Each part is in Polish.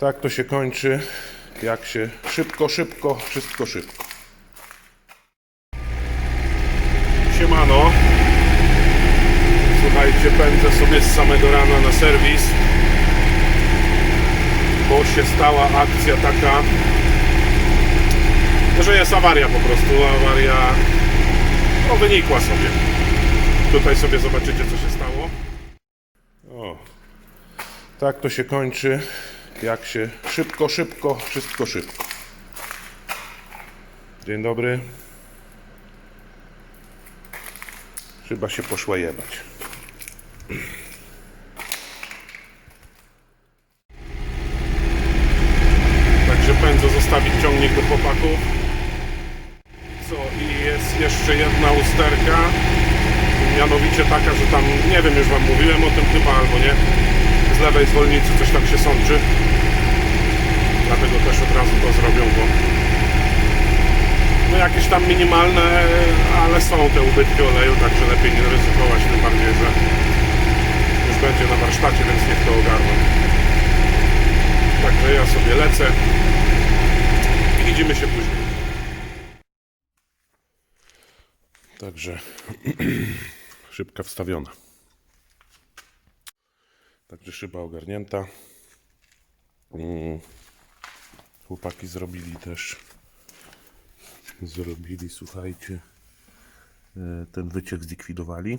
Tak to się kończy, jak się szybko, szybko, wszystko szybko. Siemano. Słuchajcie, pędzę sobie z samego rana na serwis, bo się stała akcja taka, że jest awaria po prostu, awaria no, wynikła sobie. Tutaj sobie zobaczycie, co się stało. O, tak to się kończy, jak się szybko, szybko, wszystko szybko. Dzień dobry. Chyba się poszła jebać. Także pędzę zostawić ciągnik do chłopaków. Co i jest jeszcze jedna usterka. Mianowicie taka, że tam, nie wiem, już wam mówiłem o tym chyba albo nie. Z lewej zwolnicy coś tam się sączy. Dlatego też od razu to zrobią, bo no jakieś tam minimalne, ale są te ubytki oleju, także lepiej nie ryzykować, tym bardziej, że już będzie na warsztacie, więc niech to ogarną. Także ja sobie lecę i widzimy się później. Także szybka wstawiona. Także szyba ogarnięta. Mm. Chłopaki zrobili też zrobili, słuchajcie, e, ten wyciek zlikwidowali.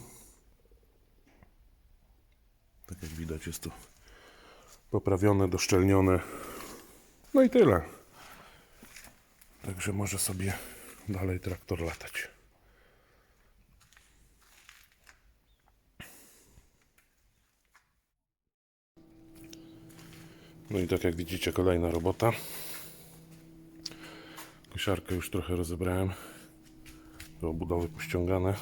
Tak jak widać jest to poprawione, doszczelnione. No i tyle. Także może sobie dalej traktor latać. No i tak jak widzicie kolejna robota. Kosiarkę już trochę rozebrałem. Do obudowy pościągane.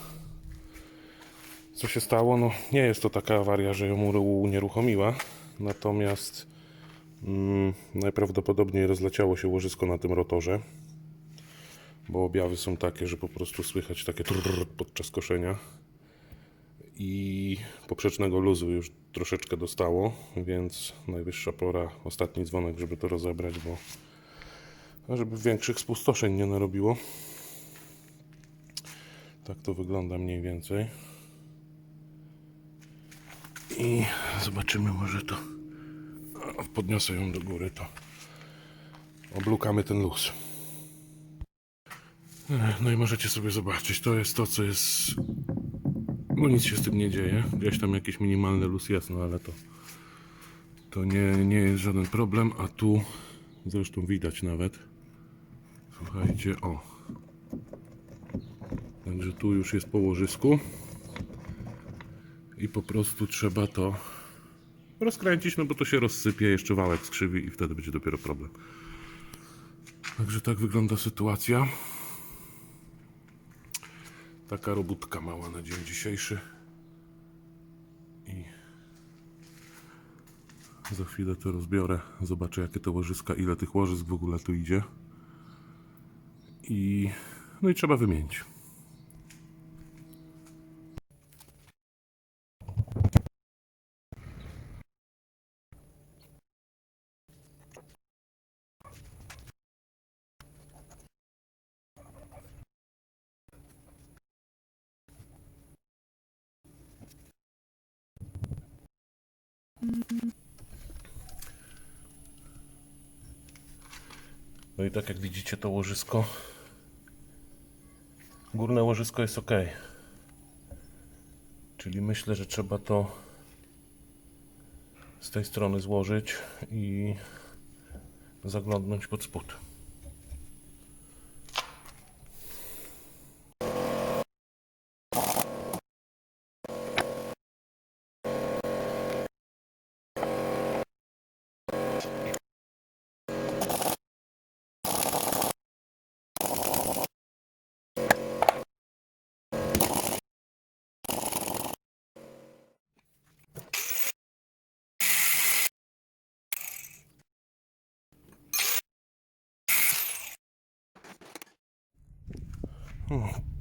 Co się stało? No nie jest to taka awaria, że ją unieruchomiła. Natomiast mm, najprawdopodobniej rozleciało się łożysko na tym rotorze. Bo objawy są takie, że po prostu słychać takie podczas koszenia. I poprzecznego luzu już troszeczkę dostało, więc najwyższa pora, ostatni dzwonek, żeby to rozebrać, bo żeby większych spustoszeń nie narobiło. Tak to wygląda mniej więcej. I zobaczymy, może to. Podniosę ją do góry, to oblukamy ten luz. Ech, No i możecie sobie zobaczyć, to jest to, co jest. No nic się z tym nie dzieje. Gdzieś tam jakiś minimalny luz jest, no ale to. To nie, nie jest żaden problem, a tu zresztą widać nawet. Słuchajcie, o. Także tu już jest po łożysku. I po prostu trzeba to rozkręcić, no bo to się rozsypie, jeszcze wałek skrzywi i wtedy będzie dopiero problem. Także tak wygląda sytuacja. Taka robótka mała na dzień dzisiejszy. I za chwilę to rozbiorę. Zobaczę jakie to łożyska, ile tych łożysk w ogóle tu idzie. I no i trzeba wymienić. No i tak jak widzicie to łożysko Górne łożysko jest ok. Czyli myślę, że trzeba to z tej strony złożyć i zaglądnąć pod spód.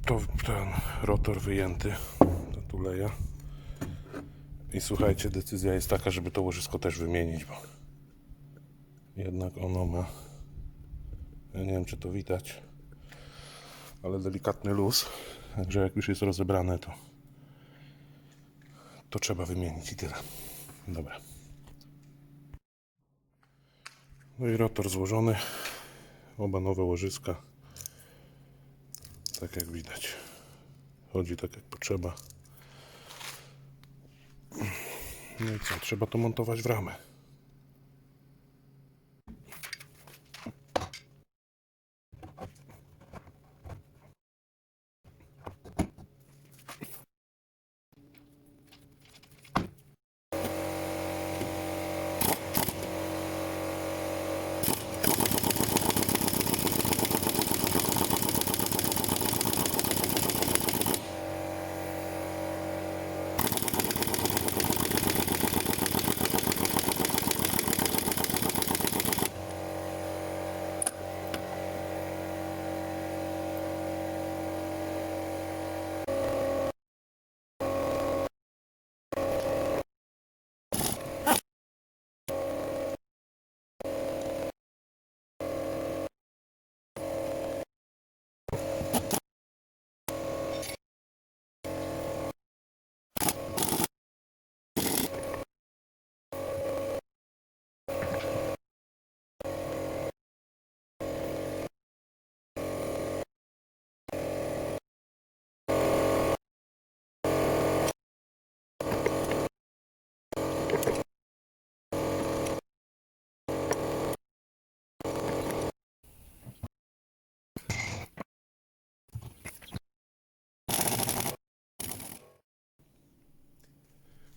To ten rotor wyjęty do tuleja. I słuchajcie, decyzja jest taka, żeby to łożysko też wymienić, bo jednak ono ma, ja nie wiem czy to widać, ale delikatny luz, także jak już jest rozebrane to to trzeba wymienić i tyle. Dobra. No i rotor złożony, oba nowe łożyska, tak jak widać, chodzi tak jak potrzeba. No i co, trzeba to montować w ramę.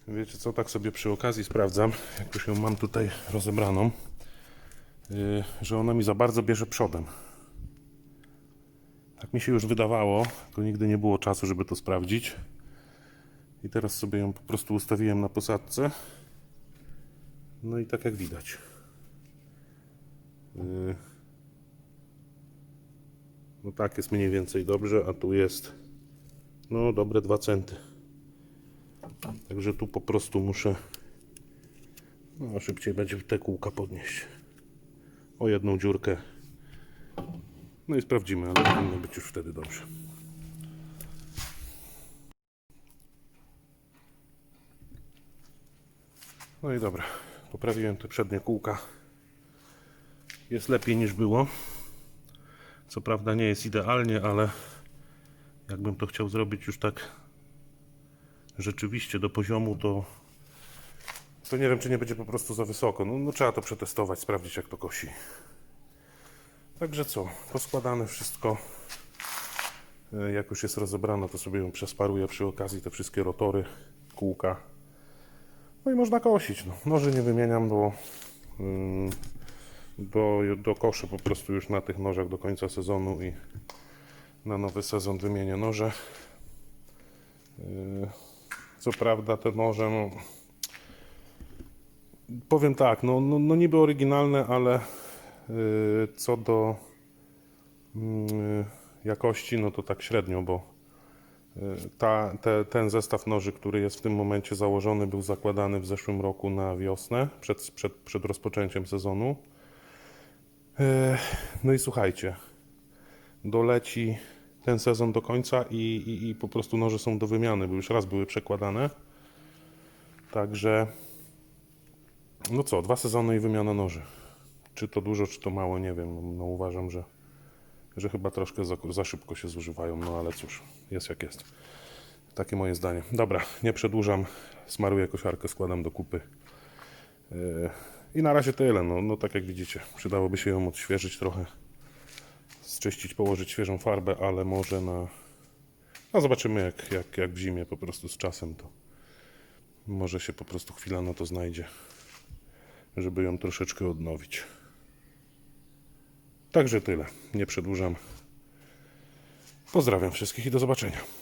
Wiecie co, tak sobie przy okazji sprawdzam, jak już ją mam tutaj rozebraną, yy, że ona mi za bardzo bierze przodem. Tak mi się już wydawało, tylko nigdy nie było czasu, żeby to sprawdzić. I teraz sobie ją po prostu ustawiłem na posadce. No i tak jak widać. Yy, no tak jest mniej więcej dobrze, a tu jest no dobre 2 centy. Także tu po prostu muszę no, szybciej będzie te kółka podnieść o jedną dziurkę. No i sprawdzimy, ale powinno być już wtedy dobrze. No i dobra, poprawiłem te przednie kółka. Jest lepiej niż było. Co prawda nie jest idealnie, ale jakbym to chciał zrobić już tak rzeczywiście do poziomu, to, to nie wiem, czy nie będzie po prostu za wysoko. No, no trzeba to przetestować, sprawdzić jak to kosi. Także co, poskładane wszystko. E, Jak już jest rozebrane, to sobie ją przesparuję przy okazji te wszystkie rotory, kółka. No i można kosić. No. Noży nie wymieniam, bo do, do koszy po prostu już na tych nożach do końca sezonu i na nowy sezon wymienię noże. Co prawda te noże, no, powiem tak, no, no, no niby oryginalne, ale yy, co do yy, jakości, no to tak średnio, bo yy, ta, te, ten zestaw noży, który jest w tym momencie założony, był zakładany w zeszłym roku na wiosnę, przed, przed, przed rozpoczęciem sezonu. Yy, No i słuchajcie, doleci ten sezon do końca i, i, i po prostu noże są do wymiany, bo już raz były przekładane. Także, no co, dwa sezony i wymiana noży. Czy to dużo, czy to mało, nie wiem. No uważam, że, że chyba troszkę za, za szybko się zużywają, no ale cóż, jest jak jest. Takie moje zdanie. Dobra, nie przedłużam, smaruję kosiarkę, składam do kupy. Yy, I na razie tyle, no, no tak jak widzicie, przydałoby się ją odświeżyć trochę zczyścić, położyć świeżą farbę, ale może na. No zobaczymy, jak, jak, jak w zimie po prostu z czasem to. Może się po prostu chwila na to znajdzie, żeby ją troszeczkę odnowić. Także tyle. Nie przedłużam. Pozdrawiam wszystkich i do zobaczenia.